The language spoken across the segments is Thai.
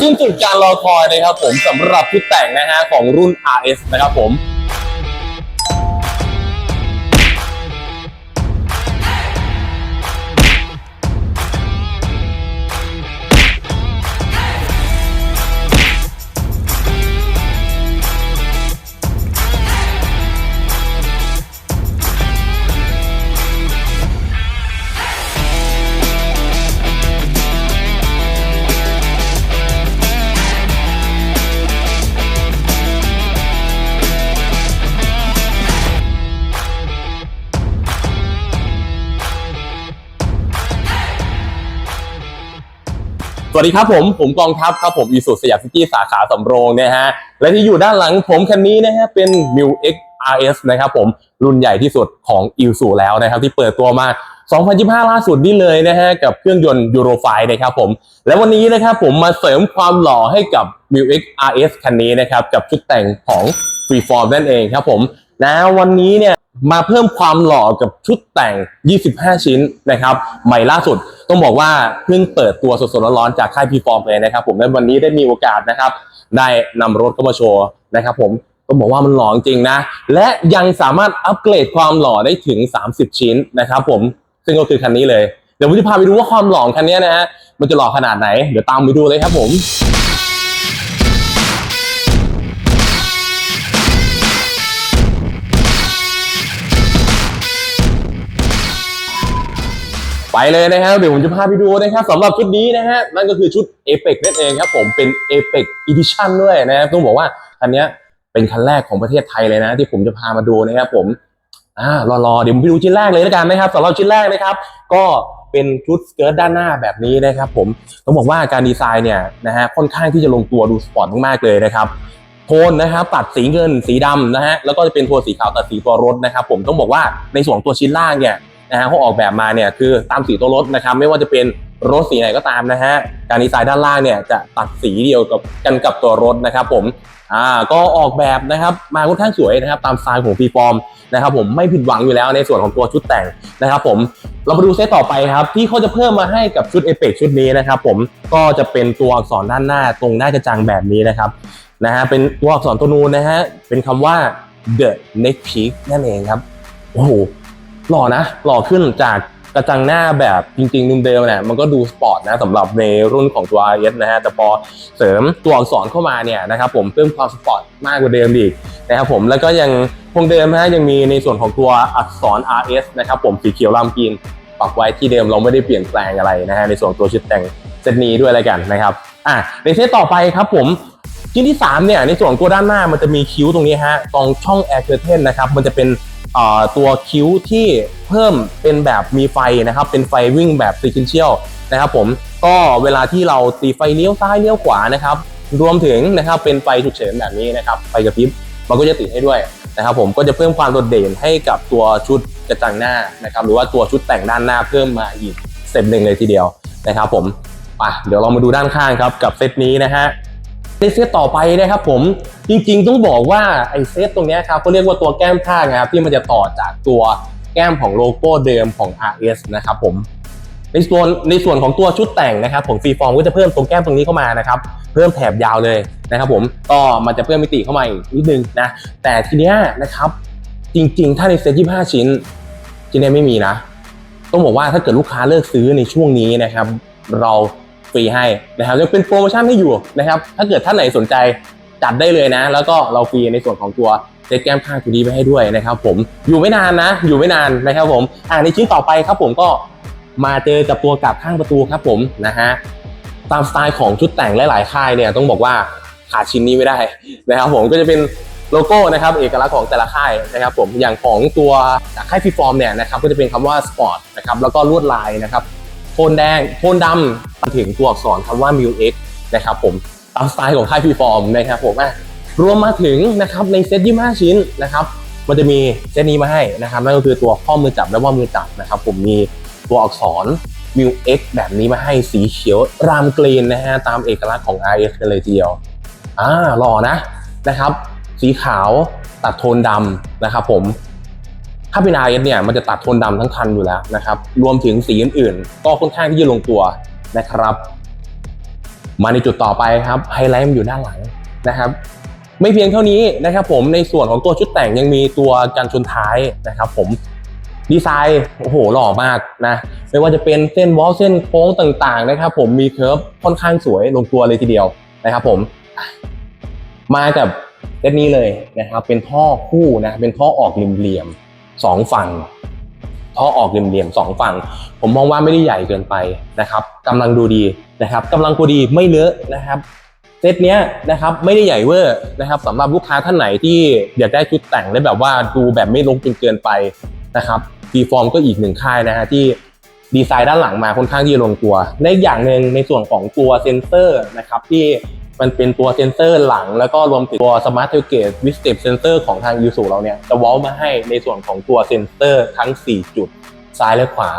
สิ้นสุดการรอคอยนะครับผมสำหรับชุดแต่งนะฮะของรุ่น RS นะครับผม สวัสดีครับผม ผมกองทัพครับผมอีสุสยามซิตี้สาขาสำโรงนะฮะ และที่อยู่ด้านหลังผมคันนี้นะฮะเป็น m i u X RS นะครับผมรุ่นใหญ่ที่สุดของอีสุแล้วนะครับ ที่เปิดตัวมา 2025 ล่าสุดนี่เลยนะฮะ กับเครื่องยนต์ยูโรไฟนะครับผม และวันนี้นะครับผมมาเสริมความหล่อให้กับ m i u X RS คันนี้นะครับ กับชุดแต่งของ Freeform นั่นเองครับผมนะวันนี้เนี่ยมาเพิ่มความหล่อกับชุดแต่ง 25 ชิ้นนะครับใหม่ล่าสุด ต้องบอกว่าเพิ่งเปิดตัวสดๆร้อนๆจากค่ายพีฟอร์มเลยนะครับ ผมและวันนี้ได้มีโอกาสนะครับ ได้นำรถเข้ามาโชว์นะครับ ผมต้องบอกว่ามันหล่อจริงนะ และยังสามารถอัปเกรดความหล่อได้ถึง 30 ชิ้นนะครับผมซึ่งก็คือคันนี้เลยเดี๋ยวผมจะพาไปดูว่าความหล่อคันนี้นะฮะมันจะหล่อขนาดไหนเดี๋ยวตามไปดูเลยครับผม ไปเลยนะครับเดี๋ยวผมจะพาไปดูนะครับสำหรับชุดนี้นะฮะนั่นก็คือชุด a p e x นั่นเองครับผมเป็น a p e x Edition ด้วยนะครับต้องบอกว่าคันนี้เป็นคันแรกของประเทศไทยเลยนะ ที่ผมจะพามาดูนะครับผมอ่ารอๆเดี๋ยวผมไปดูชิ้นแรกเลยแล้วกันนะครับสำหรับชิ้นแรกนะครับ ก็เป็นชุดสเกิร์ตด้านหน้าแบบนี้นะครับผมต้องบอกว่าการดีไซน์เนี่ยนะฮะค่อนข้างที่จะลงตัวดูสปอร์ตมากๆเลยนะครับโทนนะครับตัดสีเงินสีดำนะฮะแล้วก็จะเป็นโทนสีขาวตัดสีตัวรถนะครับผมต้องบอกว่าในส่วนของตัวชิ้นล่างเนี่ย นะฮะเขาออกแบบมาเนี่ยคือตามสีตัวรถนะครับไม่ว่าจะเป็นรถสีไหนก็ตามนะฮะการดีไซน์ด้านล่างเนี่ยจะตัดสีเดียวกับกันกับตัวรถนะครับผมอ่าก็ออกแบบนะครับมาค่อนข้างสวยนะครับตามสไตล์ของฟีฟอร์มนะครับผมไม่ผิดหวังอยู่แล้วในส่วนของตัวชุดแต่งนะครับผมเรามาดูเซตต่อไปครับที่เขาจะเพิ่มมาให้กับชุดเอเปกชุดนี้นะครับผมก็จะเป็นตัวอักษรด้านหน้าตรงหน้ากระจังแบบนี้นะครับนะฮะเป็นตัวอักษรตัวนูนนะฮะเป็นคำว่า the next peak นั่นเองครับโอ้โห หล่อนะ หล่อขึ้นจากกระจังหน้าแบบจริงๆเดิมเนี่ยมันก็ดูสปอร์ตนะสำหรับในรุ่นของตัว RS นะฮะแต่พอเสริมตัวอักษรเข้ามาเนี่ยนะครับผมเพิ่มความสปอร์ตมากกว่าเดิมอีกนะครับผมแล้วก็ยังคงเดิมนะฮะยังมีในส่วนของตัวอักษร RS นะครับผมสีเขียวลำกินปักไว้ที่เดิมเราไม่ได้เปลี่ยนแปลงอะไรนะฮะในส่วนตัวชุดแต่งเซตนี้ด้วยแล้วกันนะครับอะในเซตต่อไปครับผมชิ้นที่3เนี่ยในส่วนตัวด้านหน้ามันจะมีคิ้วตรงนี้ฮะตรงช่อง air curtain นนะครับมันจะเป็น ตัวคิ้วที่เพิ่มเป็นแบบมีไฟนะครับ เป็นไฟวิ่งแบบ sequential นะครับผมก็เวลาที่เราตีไฟเลี้ยวซ้ายเลี้ยวขวานะครับ รวมถึงนะครับเป็นไฟฉุกเฉินแบบนี้นะครับไฟกระพริบมันก็จะติดให้ด้วยนะครับ ผมก็จะเพิ่มความโดดเด่นให้กับตัวชุดกระจังหน้านะครับ หรือว่าตัวชุดแต่งด้านหน้าเพิ่มมาอีกสเต็ปหนึ่งเลยทีเดียวนะครับ ผมอะเดี๋ยวเรามาดูด้านข้างครับกับเซตนี้นะฮะ ในเซตต่อไปนะครับผมจริงๆต้องบอกว่าไอ้เซตตรงนี้ครับก็เรียกว่าตัวแก้มข้างนะครับที่มันจะต่อจากตัวแก้มของโลโก้เดิมของ RS นะครับผมในส่วนในส่วนของตัวชุดแต่งนะครับผมฟรีฟอร์มก็จะเพิ่มตรงแก้มตรงนี้เข้ามานะครับเพิ่มแถบยาวเลยนะครับผมก็มันจะเพิ่มมิติเข้ามาอีกนิดนึงนะแต่ทีเนี้ยนะครับจริงๆ ถ้าในเซต25ชิ้นชิ้นเนี้ยไม่มีนะ ต้องบอกว่าถ้าเกิดลูกค้าเลิกซื้อในช่วงนี้นะครับ เรา ฟรีให้นะครับยังเป็นโปรโมชั่นให้อยู่นะครับ ถ้าเกิดท่านไหนสนใจจัดได้เลยนะ แล้วก็เราฟรีในส่วนของตัวเซตแก้มข้างตัวนี้ไปให้ด้วยนะครับ ผมอยู่ไม่นานนะ อยู่ไม่นานนะครับผมอ่าในชิ้นต่อไปครับผมก็มาเจอกับตัวกับข้างประตูครับผมนะฮะตามสไตล์ของชุดแต่งหลาย ๆ ค่ายเนี่ยต้องบอกว่าขาดชิ้นนี้ไม่ได้นะครับผมก็จะเป็นโลโก้นะครับเอกลักษณ์ของแต่ละค่ายนะครับผมอย่างของตัวค่ายฟีฟอร์มเนี่ยนะครับก็จะเป็นคำว่าสปอร์ตนะครับแล้วก็ลวดลายนะครับโทนแดงโทนดำมา ถึงตัวอักษรคำว่า m u X นะครับผมตามสไตล์ของค่ายฟีฟอร์มนะครับผมรวมมาถึงนะครับในเซต25ชิ้นนะครับมันจะมีเซตนี้มาให้นะครับนั่นก็คือตัวข้อมือจับและว่ามือจับนะครับผมมีตัวอักษร m u X แบบนี้มาให้สีเขียวรามกรีนนะฮะตามเอกลักษณ์ของ RS กันเลยทีเดียวอ่าหล่อนะนะครับ สีขาวตัดโทนดำนะครับผมถ้าเป็น RS เนี่ยมันจะตัดโทนดำทั้งคันอยู่แล้วนะครับรวมถึงสีอื่นๆ ก็ค่อนข้างที่จะลงตัว นะครับ มาในจุดต่อไปครับไฮไลท์มันอยู่ด้านหลังนะครับ ไม่เพียงเท่านี้นะครับ ผมในส่วนของตัวชุดแต่งยังมีตัวกันชนท้ายนะครับ ผมดีไซน์โอ้โหหล่อมากนะไม่ว่าจะเป็นเส้นวอลเส้นโค้งต่างๆนะครับ ผมมีเคิร์ฟค่อนข้างสวยลงตัวเลยทีเดียวนะครับ ผมมากับเซตนี้เลยนะครับ เป็นท่อคู่นะเป็นท่อออกเหลี่ยมๆสองฝั่ง ท่อออกเหลี่ยมๆสองฝั่ง ผมมองว่าไม่ได้ใหญ่เกินไปนะครับกำลังดูดีนะครับกำลังพอดีไม่เลอะนะครับเซตเนี้ยนะครับไม่ได้ใหญ่เวอร์นะครับสำหรับลูกค้าท่านไหนที่อยากได้ชุดแต่งได้แบบว่าดูแบบไม่ลงจนเกินไปนะครับฟีฟอร์มก็อีกหนึ่งค่ายนะฮะที่ดีไซน์ด้านหลังมาค่อนข้างที่ลงตัว ในอีกอย่างหนึ่งในส่วนของตัวเซนเซอร์นะครับที่ มันเป็นตัวเซนเซอร์หลัง แล้วก็รวมถึงตัว Smart Tailgate with Step Sensor ของทาง u s u เราเนี่ยจะวอลมาให้ในส่วนของตัวเซนเซอร์ทั้ง 4 จุดซ้ายและขวา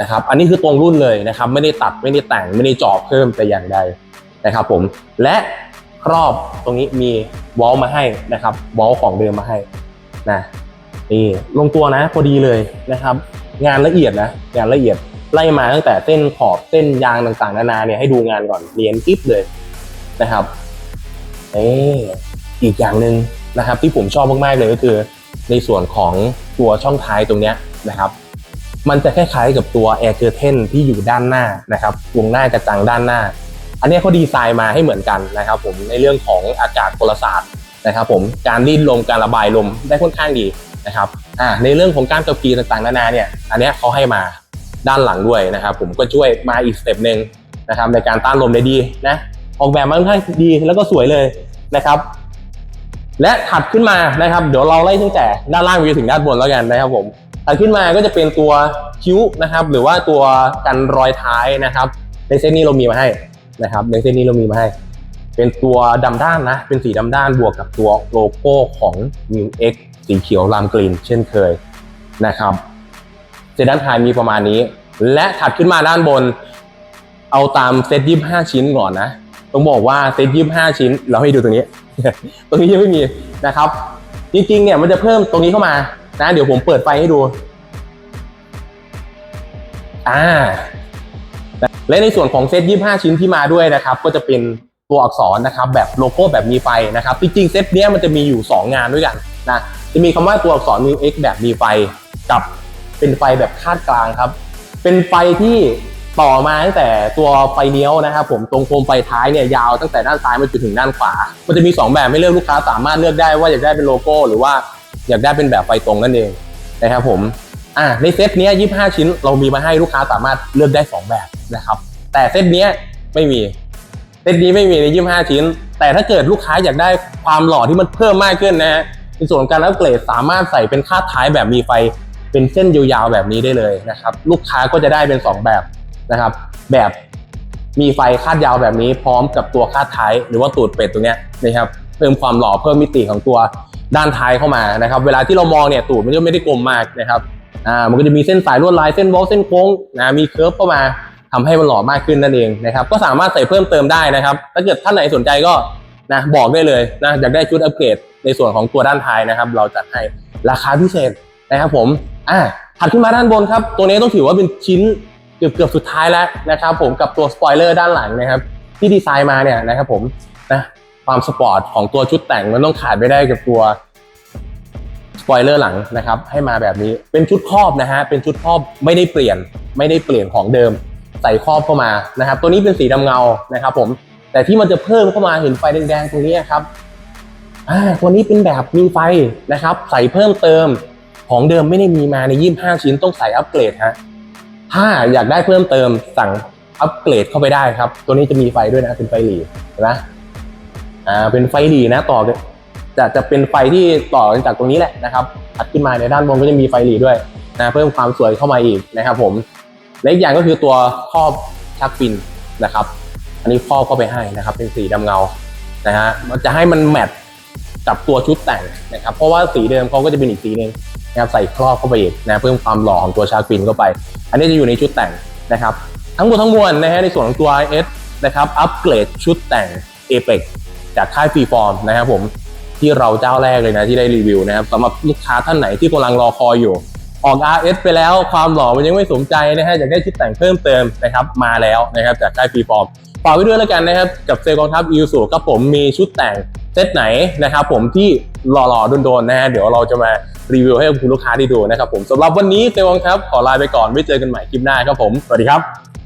นะครับอันนี้คือตรงรุ่นเลยนะครับไม่ได้ตัดไม่ได้แต่งไม่ได้เจาะเพิ่มแต่อย่างใดนะครับผมและครอบตรงนี้มีวอลมาให้นะครับวอลของเดิมมาให้นะนี่ลงตัวนะพอดีเลยนะครับ งานละเอียดนะงานละเอียดไล่มาตั้งแต่เส้นขอบเส้นยางต่างๆนานาเนี่ยให้ดูงานก่อนเรียนกิ๊บเลย นะครับเอออีกอย่างหนึ่งนะครับ ที่ผมชอบมากๆเลยก็คือ ในส่วนของตัวช่องท้ายตรงเนี้ยนะครับ มันจะคล้ายๆกับตัว Air Curtain ที่อยู่ด้านหน้านะครับวงหน้ากระจังด้านหน้า อันนี้เขาดีไซน์มาให้เหมือนกันนะครับ ผมในเรื่องของอากาศพลศาสตร์นะครับ ผมการรีดลมการระบายลมได้ค่อนข้างดีนะครับอ่าในเรื่องของการขับขี่ต่างๆนานาเนี่ย อันนี้เขาให้มาด้านหลังด้วยนะครับ ผมก็ช่วยมาอีกสเต็ปหนึ่งนะครับในการต้านลมได้ดีนะ ออกแบบมาค่อนข้างดีแล้วก็สวยเลยนะครับ และถัดขึ้นมานะครับ เดี๋ยวเราไล่ตั้งแต่ด้านล่างไปจนถึงด้านบนแล้วกันนะครับผมถัดขึ้นมาก็จะเป็นตัวคิ้วนะครับ หรือว่าตัวกันรอยท้ายนะครับ ในเซตนี้เรามีมาให้นะครับ ในเส้นนี้เรามีมาให้ เป็นตัวดำด้านนะ เป็นสีดำด้านบวกกับตัวโลโก้ของ New X สีเขียวลามกรีนเช่นเคยนะครับเซตด้านท้ายมีประมาณนี้ และถัดขึ้นมาด้านบน เอาตามเซตยี่ห้าชิ้นก่อนนะ ต้องบอกว่าเซตยี่ห้าชิ้น เราให้ดูตรงนี้ ตรงนี้ยังไม่มีนะครับ จริงๆเนี่ยมันจะเพิ่มตรงนี้เข้ามานะเดี๋ยวผมเปิดไฟให้ดูอ่าและในส่วนของเซต25ชิ้นที่มาด้วยนะครับ ก็จะเป็นตัวอักษรนะครับ แบบโลโก้แบบมีไฟนะครับ จริงๆเซตเนี้ยมันจะมีอยู่ 2 งานด้วยกันนะจะมีคำว่าตัวอักษร New X แบบมีไฟกับเป็นไฟแบบคาดกลางครับ เป็นไฟที่ ต่อมาตั้งแต่ตัวไฟเลี้ยวนะครับผมตรงโคมไฟท้ายเนี่ยยาวตั้งแต่ด้านซ้ายมาจนถึงด้านขวา มันจะมี 2 แบบให้เลือกลูกค้าสามารถเลือกได้ว่าอยากได้เป็นโลโก้ หรือว่าอยากได้เป็นแบบไฟตรงนั่นเองนะครับผมอ่าในเซตเนี้ย25ชิ้นเรามีมาให้ลูกค้าสามารถเลือกได้ 2 แบบนะครับ แต่เซตเนี้ยไม่มีเซตนี้ไม่มีใน25ชิ้น แต่ถ้าเกิดลูกค้าอยากได้ความหล่อที่มันเพิ่มมากขึ้นนะฮะในส่วนของการอัปเกรดสามารถใส่เป็นคาดท้ายแบบมีไฟเป็นเส้นยาวๆแบบนี้ได้เลยนะครับ ลูกค้าก็จะได้เป็น 2 แบบ นะครับ แบบมีไฟคาดยาวแบบนี้พร้อมกับตัวคาดท้ายหรือว่าตูดเป็ดตรงเนี้ยนะครับเพิ่มความหล่อเพิ่มมิติของตัวด้านท้ายเข้ามานะครับ เวลาที่เรามองเนี่ยตูดมันก็ไม่ได้กลมมากนะครับอ่ามันก็จะมีเส้นสายลวดลายเส้นวอลเส้นโค้งนะมีเคิร์ฟเข้ามาทำให้มันหล่อมากขึ้นนั่นเองนะครับ ก็สามารถใส่เพิ่มเติมได้นะครับ ถ้าเกิดท่านไหนสนใจก็นะบอกได้เลยนะอยากได้ชุดอัปเกรดในส่วนของตัวด้านท้ายนะครับ เราจัดให้ราคาพิเศษนะครับผมอ่าถัดขึ้นมาด้านบนครับ ตัวนี้ต้องถือว่าเป็นชิ้น เกือบเกือบสุดท้ายแล้วนะครับผมกับตัวสปอยเลอร์ด้านหลังนะครับที่ดีไซน์มาเนี่ยนะครับผมนะความสปอร์ตของตัวชุดแต่งมันต้องขาดไม่ได้กับตัวสปอยเลอร์หลังนะครับให้มาแบบนี้เป็นชุดครอบนะฮะเป็นชุดครอบไม่ได้เปลี่ยนไม่ได้เปลี่ยนของเดิม ใส่ครอบเข้ามานะครับ ตัวนี้เป็นสีดำเงานะครับ ผม แต่ที่มันจะเพิ่มเข้ามาเห็นไฟแดงๆตรงนี้ครับอ่าตัวนี้เป็นแบบมีไฟนะครับ ใส่เพิ่มเติมของเดิมไม่ได้มีมาใน 25 ชิ้นต้องใส่อัปเกรดฮะ ถ้าอยากได้เพิ่มเติมสั่งอัปเกรดเข้าไปได้ครับ ตัวนี้จะมีไฟด้วยนะเป็นไฟหลีเห็นไหมอ่าเป็นไฟหลีนะต่อจะจะเป็นไฟที่ต่อจากตรงนี้แหละนะครับถัดขึ้นมาในด้านบนก็จะมีไฟหลีด้วยนะเพิ่มความสวยเข้ามาอีกนะครับผมและอีกอย่างก็คือตัวครอบชักฟินนะครับ อันนี้ครอบเข้าไปให้นะครับ เป็นสีดำเงานะฮะมันจะให้มันแมทกับตัวชุดแต่งนะครับ เพราะว่าสีเดิมเขาก็จะเป็นอีกสีหนึ่ง นะครับใส่ครอบเข้าไปอีกนะเพิ่มความหล่อของตัวชาร์กฟินเข้าไป อันนี้จะอยู่ในชุดแต่งนะครับ ทั้งหมดทั้งมวลนะฮะในส่วนของตัว s นะครับอัปเกรดชุดแต่ง a p e x จากค่ายฟรีฟอร์มนะครับผมที่เราเจ้าแรกเลยนะที่ได้รีวิวนะครับสำหรับลูกค้าท่านไหนที่กำลังรอคอยอยู่ ออก RS ไปแล้วความหล่อมันยังไม่สมใจนะฮะอยากได้ชุดแต่งเพิ่มเติมนะครับมาแล้วนะครับจากค่ายฟรีฟอร์มฝากไว้ด้วยแล้วกันนะครับกับเซลกองทัพอิวสูครับผมมีชุดแต่งเซตไหนนะครับผมที่หล่อๆโดนๆนะฮะเดี๋ยวเราจะมารีวิวให้คุณลูกค้าได้ดูนะครับผมสำหรับวันนี้เซลกองทัพขอลาไปก่อนไว้เจอกันใหม่คลิปหน้าครับผมสวัสดีครับ